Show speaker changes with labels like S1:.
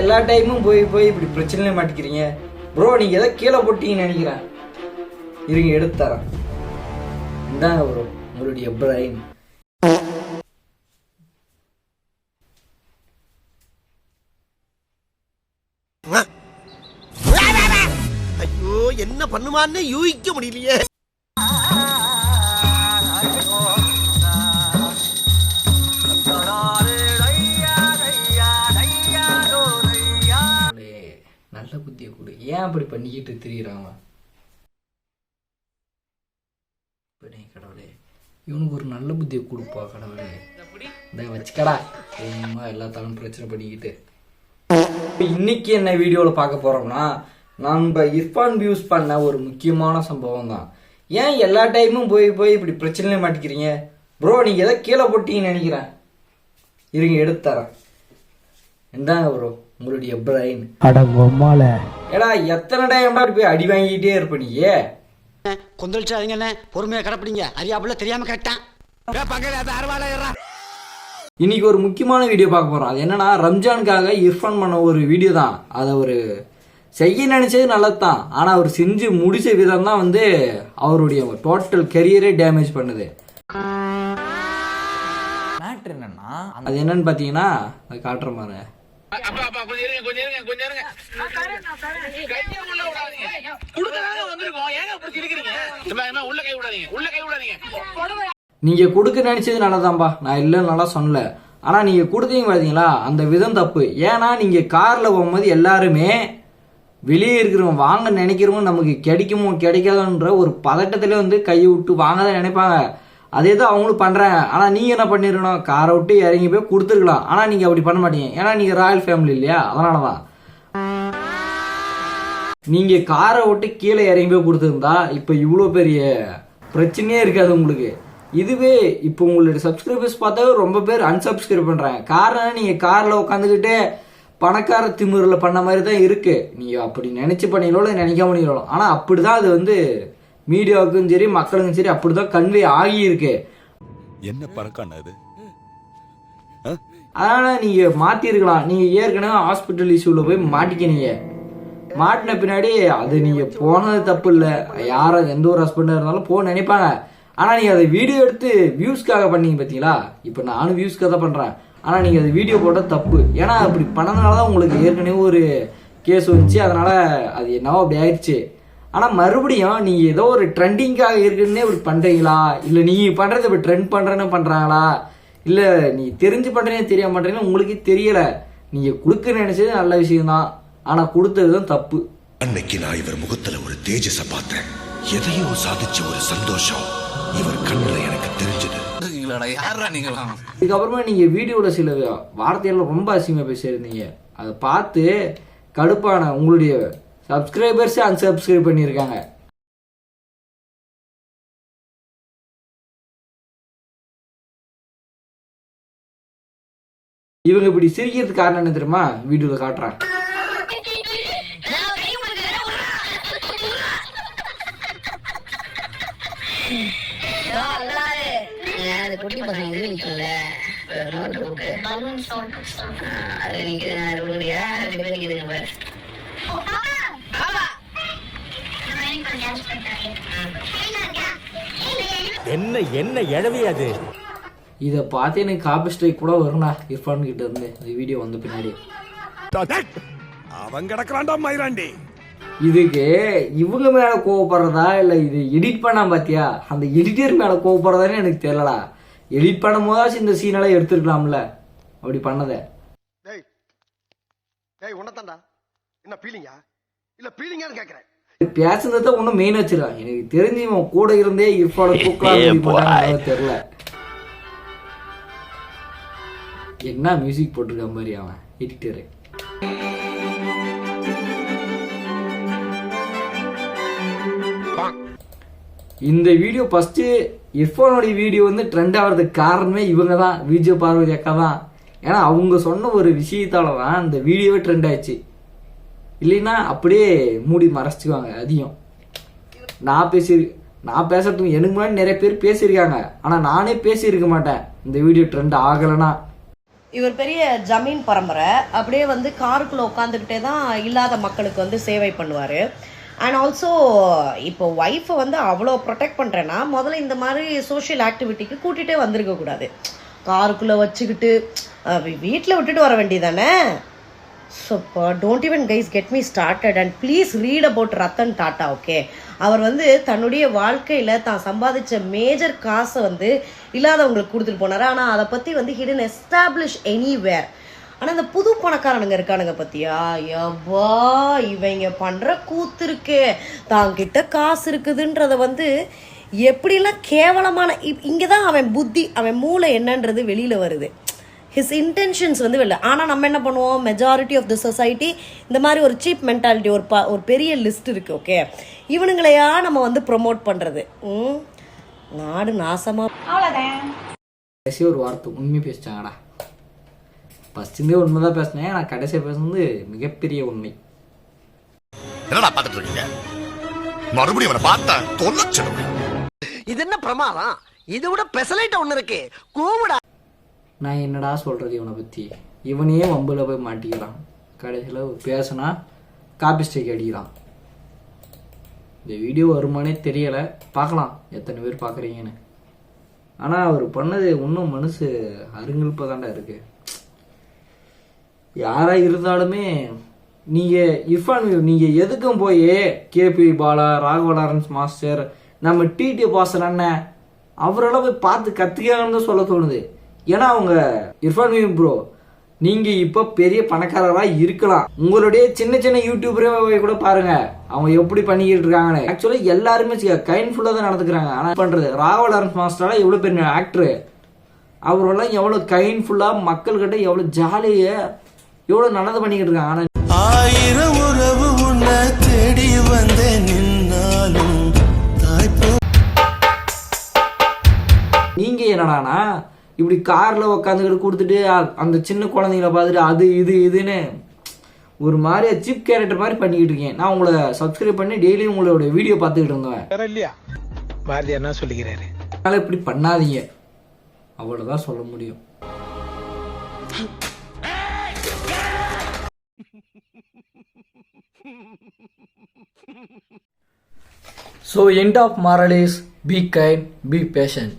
S1: எல்லா டைமும் போய் போய் இப்படி பிரச்சனையில மாட்டிக்கிறீங்க. ப்ரோ நீங்க எதை கீழே போட்டீங்கன்னு நினைக்கிறேன். இருங்க எடுத்து தரேன். இந்தாங்க ப்ரோ உங்களுடைய பிரைன்
S2: ஐயோ என்ன பண்ணுமான்னு யூகிக்க முடியலையே.
S1: ஏன் அப்படி பண்ணிக்கிட்டு திரியிறான் அவன்? கடவுளே இவனுக்கு ஒரு நல்ல புத்தியை கொடுப்பா கடவுளே. இந்த வச்சுக்கடா. சும்மா எல்லாத்தாலும் பிரச்சனை பண்ணிக்கிட்டு. இப்போ இன்னைக்கு என்ன வீடியோவில் பார்க்க போகிறோம்னா நம்ம இர்ஃபான் வியூஸ் பண்ண ஒரு முக்கியமான சம்பவம் தான். ஏன் எல்லா டைமும் போய் போய் இப்படி பிரச்சனையில மாட்டிக்கிறீங்க? ப்ரோ நீங்க எதை கீழே போட்டீங்கன்னு நினைக்கிறேன். இருங்க எடுத்து தரேன். இந்தாங்க ப்ரோ உங்களுடைய பிரைன்
S3: அட பொம்மால
S1: ஏடா எத்தனை இப்படி போய் அடி வாங்கிட்டே இருப்ப நீ?
S4: கொந்தளிச்சாதீங்கண்ணே. பொறுமையா கடப்பிடிங்க. அறியாப்புல தெரியாம கேட்டான்
S1: இன்னைக்கு ஒரு முக்கியமான வீடியோ பார்க்க போறோம். அது என்னன்னா ரம்ஜானுக்காக இர்ஃபான் பண்ண ஒரு வீடியோ தான். அதை ஒரு செய்ய நினைச்சது நல்லது தான் ஆனா அவர் செஞ்சு முடிச்ச விதம் தான் வந்து அவருடைய டோட்டல் கெரியரே டேமேஜ் பண்ணுது.
S5: மேட்ரு என்னன்னா
S1: அது என்னன்னு பாத்தீங்கன்னா அது காட்டுற மாதிரி
S6: அப்பா அப்பா கொஞ்சம் இருங்க கொஞ்சம் இருங்க கொஞ்சம் இருங்க. கையை உள்ள விடாதீங்க. குடுக்கறாங்க வந்திருக்கோம். ஏங்க அப்படி சிரிக்கிறீங்க? சும்மா இனிமே உள்ள கை விடாதீங்க உள்ள கை விடாதீங்க.
S1: நீங்க கொடுக்க நினைச்சது நல்லதான்பா. நான் இல்லைன்னு நல்லா சொல்லல ஆனா நீங்க கொடுத்தீங்க பாத்தீங்களா? அந்த விதம் தப்பு. ஏன்னா நீங்க கார்ல போகும்போது எல்லாருமே வெளியே இருக்கிறவங்க வாங்க நினைக்கிறவங்க நமக்கு கிடைக்குமோ கிடைக்காதுன்ற ஒரு பதட்டத்திலே வந்து கையை விட்டு வாங்க தான் நினைப்பாங்க. அதே தான் அவங்களும் பண்ணுறாங்க ஆனால் நீங்கள் என்ன பண்ணிருக்கணும்? காரை விட்டு இறங்கி போய் கொடுத்துருக்கலாம். ஆனால் நீங்கள் அப்படி பண்ண மாட்டீங்க. ஏன்னா நீங்கள் ராயல் ஃபேமிலி இல்லையா? அதனால தான் நீங்கள் காரை விட்டு கீழே இறங்கி போய் கொடுத்துருந்தா இப்போ இவ்வளோ பெரிய பிரச்சனையே இருக்காது உங்களுக்கு. இதுவே இப்போ உங்களுடைய சப்ஸ்கிரைபர்ஸ் பார்த்தா ரொம்ப பேர் அன்சப்ஸ்கிரைப் பண்ணுறாங்க காரணம் நீங்கள் காரில் உட்காந்துக்கிட்டு பணக்கார திமிரில் பண்ண மாதிரி தான் இருக்குது நீங்கள் அப்படி நினச்சி பண்ணீங்களோ இல்லை நினைக்காம ஆனால் அப்படி தான் அது வந்து மீடியாவுக்கும் சரி மக்களுக்கும் சரி அப்படிதான் கன்வே ஆகி இருக்கு
S7: என்ன பறக்கான அது
S1: அதனால நீங்க மாத்திருக்கலாம். நீங்க ஏற்கனவே ஹாஸ்பிட்டல் இஷ்யூல போய் மாட்டிக்கினீங்க. மாட்டின பின்னாடி அது நீங்க போனது தப்பு இல்ல. யாரும் எந்த ஒரு ஹஸ்பண்டா இருந்தாலும் போக நினைப்பாங்க. ஆனா நீங்க அதை வீடியோ எடுத்து வியூஸ்க்காக பண்ணீங்க பாத்தீங்களா? இப்ப நானும் வியூஸ்க்காக தான் பண்றேன். ஆனா நீங்க அது வீடியோ போட்டது தப்பு. ஏன்னா அப்படி பண்ணதுனாலதான் உங்களுக்கு ஏற்கனவே ஒரு கேஸ் வந்துச்சு. அதனால அது என்னவோ அப்படி ஆயிடுச்சு. ஆனா மறுபடியும் நீங்க ஏதோ ஒரு ட்ரெண்டிங்காக இருக்குன்னே இப்படி பண்றீங்களா? இல்ல நீங்க பண்றது இப்ப ட்ரெண்ட் பண்றேன்னு பண்றாங்களா? இல்ல நீ தெரிஞ்சு பண்றீங்க தெரிய மாட்டேன்னு உங்களுக்கு தெரியல. நீங்க கொடுக்க நினைச்சது நல்ல விஷயம் தான் ஆனா கொடுத்தது தான் தப்பு.
S8: அன்னைக்கு நான் இவர் முகத்துல ஒரு தேஜஸ பார்த்தேன். எதையோ சாதிச்ச ஒரு சந்தோஷம் இவர் கண்ணுல எனக்கு தெரிஞ்சது.
S1: இதுக்கப்புறமா நீங்க வீடியோல சில வார்த்தையெல்லாம் ரொம்ப அசிங்கமா பேசியிருந்தீங்க. அதை பார்த்து கடுப்பான உங்களுடைய சப்ஸ்கிரைபர்ஸே அன்சப்ஸ்கிரைப் பண்ணியிருக்காங்க இவங்க இப்படி சிரிக்கிறதுக்கு காரணம் என்ன தெரியுமா? வீடியோவில் காட்டுறேன்
S9: குட்டி பசங்க இது நிற்கும்ல அது நிற்குது
S3: என்ன என்ன எழவி அது?
S1: இதை பார்த்து எனக்கு காப்பி ஸ்ட்ரைக் கூட வரும்ண்ணா இர்ஃபான் கிட்ட இருந்து. இந்த வீடியோ வந்த பின்னாடி.
S2: அவன் கிடக்குறான்டா மயிராண்டி.
S1: இதுக்கு இவங்க மேல கோவப்படுறதா இல்ல இது எடிட் பண்ணா பாத்தியா? அந்த எடிட்டர் மேல கோவப்படுறதான்னு எனக்கு தெரியலடா. எடிட் பண்ணும் போதாச்சும் இந்த சீனெல்லாம் எடுத்துருக்கலாம்ல. அப்படி பண்ணதை.
S2: டேய் டேய் உன்னதான்டா என்ன பீலிங்கா இல்ல பீலிங்கான்னு கேக்குறேன்.
S1: பேசுனதை ஒன்றும் மெயின் வச்சிருக்கான் எனக்கு தெரிஞ்சு இவன் கூட இருந்தே இர்ஃபான தூக்கலாம் தெரியல. என்ன மியூசிக் போட்டிருக்க மாதிரி அவன்? எடிட்டரு இந்த வீடியோ ஃபர்ஸ்ட் இர்ஃபானோடைய வீடியோ வந்து ட்ரெண்ட் ஆகிறதுக்கு காரணமே இவங்க தான். விஜய் பார்வதி அக்கா தான். ஏன்னா அவங்க சொன்ன ஒரு விஷயத்தால தான் இந்த வீடியோவே ட்ரெண்ட் ஆயிடுச்சு. இல்லைன்னா அப்படியே மூடி மறைச்சிக்குவாங்க அதையும் நான் பேசி நான் பேசுறதுக்கு எனக்கு முன்னாடி நிறைய பேர் பேசியிருக்காங்க. ஆனால் நானே பேசியிருக்க மாட்டேன். இந்த வீடியோ ட்ரெண்ட் ஆகலைன்னா.
S10: இவர் பெரிய ஜமீன் பரம்பரை. அப்படியே வந்து காருக்குள்ளே உட்காந்துக்கிட்டே தான் இல்லாத மக்களுக்கு வந்து சேவை பண்ணுவார். அண்ட் ஆல்சோ இப்போ ஒய்ஃபை வந்து அவ்வளோ ப்ரொடெக்ட் பண்ணுறேன்னா முதல்ல இந்த மாதிரி சோஷியல் ஆக்டிவிட்டிக்கு கூட்டிகிட்டே வந்திருக்க கூடாது. காருக்குள்ளே வச்சுக்கிட்டு வீட்டில் விட்டுட்டு வர வேண்டியதானே so don't even guys get me started and please read about Ratan Tata okay அவர் வந்து தன்னுடைய வாழ்க்கையில் தான் சம்பாதிச்ச மேஜர் காசை வந்து இல்லாதவங்களுக்கு கொடுத்துட்டு போனார். ஆனால் அதை பற்றி வந்து ஹிடன் எஸ்டாப்ளிஷ் எனிவேர் ஆனால் இந்த புது பணக்காரனுங்க இருக்கானுங்க பத்தியா? எவ்வா இவங்க பண்ணுற கூத்து இருக்கே. தாங்கிட்ட காசு இருக்குதுன்றத வந்து எப்படிலாம் கேவலமான இங்கே தான் அவன் புத்தி அவன் மூளை என்னன்றது வெளியில் வருது. ஹிஸ் இன்டென்ஷன்ஸ் வந்து வெளில. ஆனால் நம்ம என்ன பண்ணுவோம்? மெஜாரிட்டி ஆஃப் த சொசைட்டி இந்த மாதிரி ஒரு சீப் மென்டாலிட்டி ஒரு ப ஒரு பெரிய லிஸ்ட் இருக்குது ஓகே இவனுங்களையா நம்ம வந்து ப்ரொமோட் பண்ணுறது ம் நாடு நாசமாக
S1: கடைசி ஒரு வார்த்தை உண்மை பேசிட்டாங்கடா ஃபஸ்ட்டுந்தே உண்மை தான் பேசினேன். நான் கடைசியாக பேசுனது மிகப்பெரிய உண்மை.
S8: என்னடா பார்த்துட்டு இருக்கீங்க? மறுபடியும் அவனை பார்த்தா தொலைச்சிடும்
S2: இது என்ன பிரமாதம்? இதை விட பெசலைட்ட ஒண்ணு இருக்கு. கூவுடா.
S1: நான் என்னடா சொல்கிறது இவனை பற்றி இவனையே வம்பில் போய் மாட்டிக்கிறான். கடைசியில் பேசுனா காப்பி ஸ்டேக் அடிக்கிறான். இந்த வீடியோ வருமானே தெரியலை. பார்க்கலாம். எத்தனை பேர் பார்க்குறீங்கன்னு. ஆனால் அவர் பண்ணது இன்னும் மனசு அருங்கல்பாக தாண்டா இருக்குது யாராக இருந்தாலுமே நீங்கள் இர்ஃபான் நீங்கள் எதுக்கும் போய் கேபி பாலா ராகவ லாரன்ஸ் மாஸ்டர் நம்ம டிடி பாசன் அண்ணன் அவரெல்லாம் போய் பார்த்து கற்றுக்காங்கன்னு தான் சொல்ல தோணுது. ஏன்னா அவங்க இர்ஃபான் மீம் ப்ரோ நீங்க இப்போ பெரிய பணக்காரரா இருக்கலாம். உங்களுடைய சின்ன சின்ன யூடியூபரே கூட பாருங்க. அவங்க எப்படி பண்ணிக்கிட்டு இருக்காங்கன்னு. ஆக்சுவலா எல்லாருமே கைண்ட்ஃபுல்லா தான் நடந்துக்கிறாங்க. ஆனா பண்றது? ராவல் லாரன்ஸ் மாஸ்டரா எவ்வளவு பெரிய ஆக்டர் அவரெல்லாம் எவ்வளவு கைண்ட்ஃபுல்லா மக்கள்கிட்ட எவ்வளவு ஜாலியா எவ்வளவு நல்லது பண்ணிக்கிட்டு இருக்காங்க. ஆனா
S2: ஆயிரம் உறவு உன்னை தேடி வந்தே நின்னாலும்
S1: நீங்க என்னடானா இப்படி கார்ல உட்காந்துக்கிட்டு கொடுத்துட்டு அந்த சின்ன குழந்தைங்கள பார்த்துட்டு அது இது இதுன்னு ஒரு மாதிரி சீப் கேரக்டர் மாதிரி பண்ணிக்கிட்டு இருக்கேன். நான் உங்களை சப்ஸ்கிரைப் பண்ணி டெய்லியும் உங்களோட வீடியோ பார்த்துக்கிட்டு இருந்தேன்
S3: இல்லையா பாரதி என்ன சொல்லிக்கிறாரு
S1: அதனால இப்படி பண்ணாதீங்க. அவ்வளவுதான் சொல்ல முடியும். So end of moral is be kind, be patient.